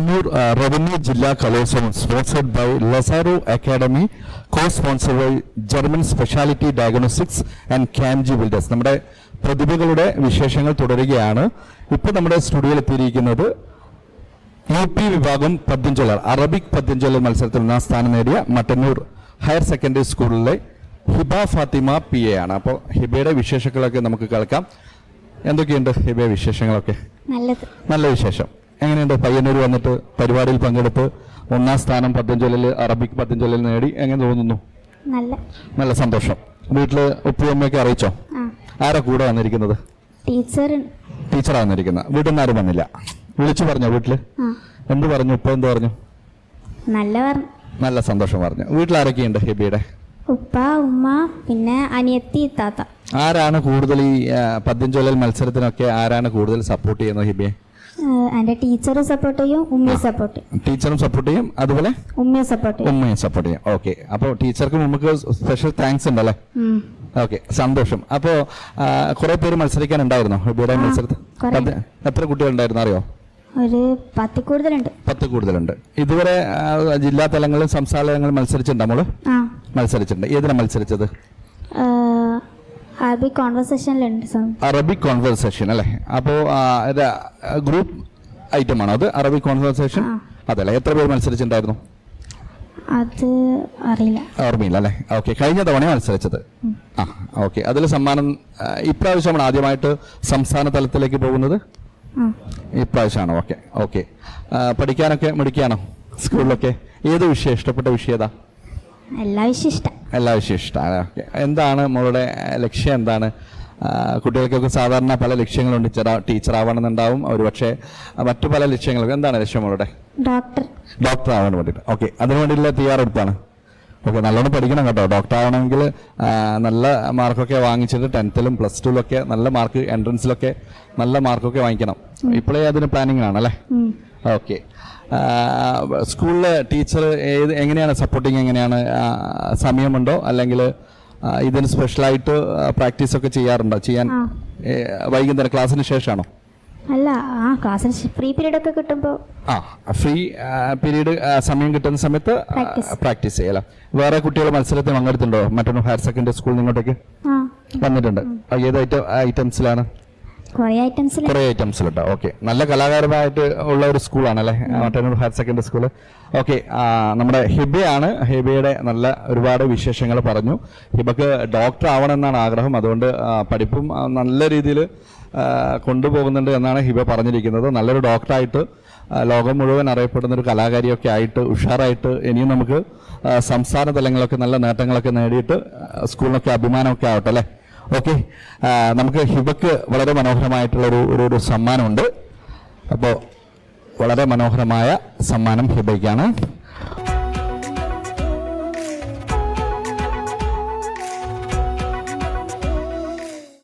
Mattannur revenue ജില്ലാ Kalolsavam sponsored by Lazaro academy co sponsor by German speciality diagnostics and ക്യാൻജി builders നമ്മുടെ പ്രതിഭകളുടെ വിശേഷങ്ങൾ തുടരുകയാണ്. ഇപ്പോൾ നമ്മുടെ സ്റ്റുഡിയോയിൽ എത്തിയിരിക്കുന്നത് യു പി വിഭാഗം പദ്യഞ്ചൊല്ലർ അറബിക് പദ്യഞ്ചൊല്ലർ മത്സരത്തിൽ ഒന്നാം സ്ഥാനം നേടിയ മട്ടന്നൂർ ഹയർ സെക്കൻഡറി സ്കൂളിലെ ഹിബ ഫാത്തിമ പി എ ആണ്. അപ്പോൾ ഹിബയുടെ വിശേഷങ്ങളൊക്കെ നമുക്ക് കേൾക്കാം. എന്തൊക്കെയുണ്ട് ഹിബയുടെ വിശേഷങ്ങളൊക്കെ? നല്ല വിശേഷം. എങ്ങനെയുണ്ട്? പയ്യന്നൂർ വന്നിട്ട് പരിപാടിയിൽ പങ്കെടുത്ത് ഒന്നാം സ്ഥാനം പത്തഞ്ചൊല്ലിൽ ചൊല്ലൽ അറബിക് പത്തഞ്ചൊല്ലിൽ ചൊല്ലൽ നേടി എങ്ങനെ തോന്നുന്നു? നല്ല. നല്ല സന്തോഷം. വീട്ടിൽ ഉപ്പയമ്മയൊക്കെ അറിയിച്ചോ? ആരാ കൂടെ വന്നിരിക്കുന്നത്? ടീച്ചർ ടീച്ചറാ വന്നിരിക്കുന്നത്. വീട്ടിൽ നിന്ന് ആരും വന്നില്ല. വിളിച്ചു പറഞ്ഞോ വീട്ടിൽ? എന്ത് പറഞ്ഞു? ഉപ്പ എന്ത് പറഞ്ഞു? നല്ല പറഞ്ഞു. നല്ല സന്തോഷം പറഞ്ഞു. വീട്ടിൽ ആരൊക്കെയുണ്ട് ഹെബിയുടെ? ഉപ്പ ഉമ്മ പിന്നെ അനിയത്തി താത്ത. ആരാണ് കൂടുതൽ ഈ പദ്യം ചൊല്ലൽ മത്സരത്തിനൊക്കെ ആരാണ് കൂടുതൽ സപ്പോർട്ട് ചെയ്യുന്നത് ഹിബിയെ? എന്റെ ടീച്ചർ സപ്പോർട്ട് ചെയ്യും ഉമ്മയെ സപ്പോർട്ട് ചെയ്യും. ടീച്ചറും സപ്പോർട്ട് ചെയ്യും അതുപോലെ ഉമ്മയെ സപ്പോർട്ട് ചെയ്യും. ഉമ്മയും സപ്പോർട്ട് ചെയ്യും. ഓക്കെ അപ്പോൾ ടീച്ചർക്ക് നമുക്ക് സ്പെഷ്യൽ താങ്ക്സ് ഉണ്ടല്ലേ? അല്ലേ ഓക്കെ സന്തോഷം. അപ്പോൾ കുറെ പേര് മത്സരിക്കാനുണ്ടായിരുന്നോ? ഇവിടെ മത്സരത്തിൽ? എത്ര കുട്ടികളുണ്ടായിരുന്നു? അറിയോ? ഒരു പത്ത് കൂടുതലുണ്ട്. പത്ത് കൂടുതലുണ്ട്. ഇതുവരെ ജില്ലാ തലങ്ങളിലും സംസ്ഥാന തലങ്ങളിൽ മത്സരിച്ചിട്ടുണ്ടോ നമ്മൾ മത്സരിച്ചിട്ടുണ്ട്. ഏതിനാ മത്സരിച്ചത്? അറബി കോൺവെർസേഷനിലുണ്ട് അറബിക് കോൺവെർസേഷൻ അല്ലേ? അപ്പോൾ ഗ്രൂപ്പ് ഐറ്റം ആണോ അത്? Arabic conversation. അതല്ലേ എത്ര പേര് മത്സരിച്ചിട്ടുണ്ടായിരുന്നു? അത് അറിയില്ല. ഓർമ്മയില്ല അല്ലേ? ഓക്കെ കഴിഞ്ഞ തവണ മത്സരിച്ചത്. ആ ഓക്കെ. അതിൽ സമ്മാനം ഇപ്രാവശ്യം ഇപ്രാവശ്യമാണ് ആദ്യമായിട്ട് സംസ്ഥാന തലത്തിലേക്ക് പോകുന്നത്? ഇപ്രാവശ്യമാണോ? Okay okay. പഠിക്കാനൊക്കെ മിടിക്കുകയാണോ സ്കൂളിലൊക്കെ? ഏത് വിഷയം ഇഷ്ടപ്പെട്ട വിഷയതാ എല്ലാ വിഷയം ഇഷ്ടം. എല്ലാ വിശേഷിഷ്ടമാണ് ഇഷ്ടമാണ് ഓക്കെ എന്താണ് മോളുടെ ലക്ഷ്യം? എന്താണ്? കുട്ടികൾക്കൊക്കെ സാധാരണ പല ലക്ഷ്യങ്ങളുണ്ട്. ചില ടീച്ചർ ആവണമെന്നുണ്ടാവും ഒരു പക്ഷേ മറ്റു പല ലക്ഷ്യങ്ങളൊക്കെ എന്താണ് ലക്ഷ്യം മോളുടെ? ഡോക്ടർ. ഡോക്ടർ ആവാൻ വേണ്ടിയിട്ട് ഓക്കെ. അതിനു വേണ്ടിയിട്ടുള്ള തയ്യാറെടുപ്പാണ് ഓക്കെ നല്ലോണം പഠിക്കണം കേട്ടോ. ഡോക്ടർ ആവണമെങ്കിൽ നല്ല മാർക്കൊക്കെ വാങ്ങിച്ചിട്ട് ടെൻത്തിലും പ്ലസ് ടുവിലൊക്കെ നല്ല മാർക്ക് എൻട്രൻസിലൊക്കെ നല്ല മാർക്കൊക്കെ വാങ്ങിക്കണം. ഇപ്പോഴേ അതിന് പ്ലാനിങ് ആണല്ലേ ഉം. ഓക്കെ. സ്കൂളിലെ ടീച്ചർ ഏത് എങ്ങനെയാണ് സപ്പോർട്ടിങ് എങ്ങനെയാണ് സമയമുണ്ടോ? അല്ലെങ്കിൽ ഇതിന് സ്പെഷ്യലായിട്ട് പ്രാക്ടീസ് ഒക്കെ ചെയ്യാറുണ്ടോ? ചെയ്യാൻ വൈകുന്നേരം ക്ലാസ്സിന് ശേഷമാണോ? അല്ല ആ ക്ലാസ് ഫ്രീ പീരീഡ് ഒക്കെ കിട്ടുമ്പോൾ ആ ഫ്രീ പീരീഡ് സമയം കിട്ടുന്ന സമയത്ത് പ്രാക്ടീസ്. ചെയ്യല. വേറെ കുട്ടികൾ മത്സരത്തിൽ പങ്കെടുത്തിട്ടുണ്ടോ? മറ്റൊന്ന് ഹയർ സെക്കൻഡറി സ്കൂളിൽ ഇങ്ങോട്ടേക്ക് വന്നിട്ടുണ്ട്. ഏത് ഐറ്റം ഐറ്റംസിലാണ്? കുറേ ഐറ്റംസിൽ കുറേ ഐറ്റംസിലുണ്ട് ഓക്കെ നല്ല കലാകാരമായിട്ട് ഉള്ള ഒരു സ്കൂളാണ് അല്ലെ? Mattannur higher secondary school okay നമ്മുടെ ഹിബയാണ്. ഹിബയുടെ നല്ല ഒരുപാട് വിശേഷങ്ങൾ പറഞ്ഞു. ഹിബക്ക് ഡോക്ടർ ആവണമെന്നാണ് ആഗ്രഹം. അതുകൊണ്ട് പഠിപ്പും നല്ല രീതിയിൽ കൊണ്ടുപോകുന്നുണ്ട് എന്നാണ് ഹിബ പറഞ്ഞിരിക്കുന്നത്. നല്ലൊരു ഡോക്ടറായിട്ട് ലോകം മുഴുവൻ അറിയപ്പെടുന്ന ഒരു കലാകാരിയൊക്കെ ആയിട്ട് ഉഷാറായിട്ട് ഇനിയും നമുക്ക് സംസ്ഥാന തലങ്ങളൊക്കെ നല്ല നേട്ടങ്ങളൊക്കെ നേടിയിട്ട് സ്കൂളിനൊക്കെ അഭിമാനമൊക്കെ ആവട്ടെ അല്ലേ? ഓക്കെ നമുക്ക് ഹിബക്ക് വളരെ മനോഹരമായിട്ടുള്ള ഒരു ഒരു സമ്മാനമുണ്ട്. അപ്പോൾ വളരെ മനോഹരമായ സമ്മാനം ഹിബയ്ക്കാണ്.